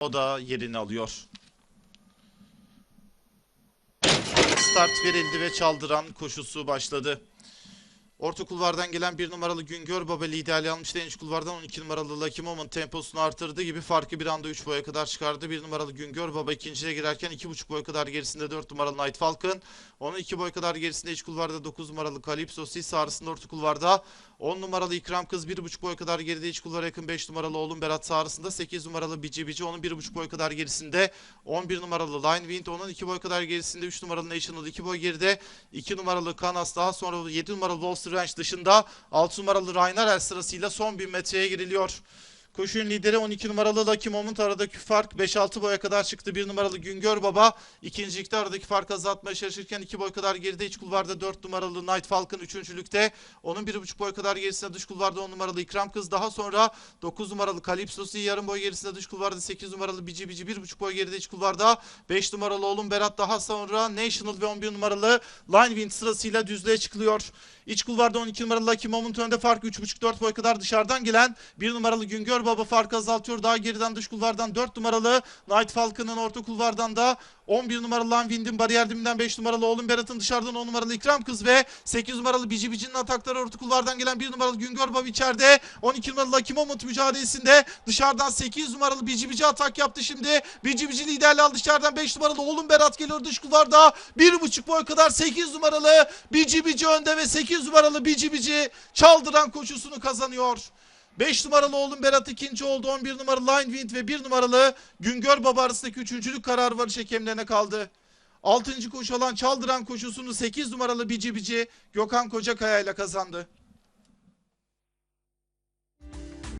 O da yerini alıyor. Start verildi ve çaldıran koşusu başladı. Orta kulvardan gelen bir numaralı Güngör Baba liderliği almıştı. En üst kulvardan 12 numaralı Lucky Moment temposunu artırdığı gibi farkı bir anda 3 boya kadar çıkardı. Bir numaralı Güngör Baba ikinciye girerken 2,5 boy kadar gerisinde 4 numaralı Night Falcon. Onun 2 boy kadar gerisinde iç kulvarda 9 numaralı Calypso. Sis arasında orta kulvarda 10 numaralı İkram Kız 1,5 boy kadar geride iç kulvara yakın 5 numaralı oğlum Berat sağrısında 8 numaralı Bici Bici onun 1,5 boy kadar gerisinde 11 numaralı Line Wind onun 2 boy kadar gerisinde 3 numaralı National 2 boy geride 2 numaralı Kanas daha sonra 7 numaralı Wall Ranch dışında 6 numaralı Rainer sırasıyla son 1000 metreye giriliyor. Koşunun lideri 12 numaralı Lucky Moment aradaki fark 5-6 boya kadar çıktı. 1 numaralı Güngör Baba ikincilikte aradaki farkı azaltmaya çalışırken 2 boy kadar geride iç kulvarda 4 numaralı Night Falcon üçüncülükte. Onun 1,5 boy kadar gerisinde dış kulvarda 10 numaralı İkram Kız daha sonra 9 numaralı Calypso'su yarım boy gerisinde dış kulvarda 8 numaralı Bici Bici 1,5 boy geride iç kulvarda 5 numaralı oğlum Berat daha sonra National ve 11 numaralı Line Wind sırasıyla düzlüğe çıkılıyor. İç kulvarda 12 numaralı Lucky Moment önde fark 3,5-4 boy kadar dışarıdan gelen 1 numaralı Güngör Baba farkı azaltıyor. Daha geriden dış kulvardan 4 numaralı Night Falcon'ın orta kulvardan da 11 numaralı Lan Wind'in bariyer diminden 5 numaralı oğlum Berat'ın dışarıdan 10 numaralı İkram Kız ve 8 numaralı Bici Bici'nin atakları orta kulvardan gelen 1 numaralı Güngör Baba içeride 12 numaralı Lucky Moment mücadelesinde dışarıdan 8 numaralı Bici Bici atak yaptı şimdi. Bici Bici liderliği aldı dışarıdan 5 numaralı oğlum Berat geliyor dış kulvarda 1,5 boy kadar 8 numaralı Bici Bici önde ve 8 numaralı Bici Bici çaldıran koşusunu kazanıyor. 5 numaralı oğlum Berat ikinci oldu. 11 numaralı Line Wind ve 1 numaralı Güngör Baba arasındaki üçüncülük kararı varış hakemlerine kaldı. 6. koşu olan çaldıran koşusunu 8 numaralı Bici Bici Gökhan Kocakaya ile kazandı.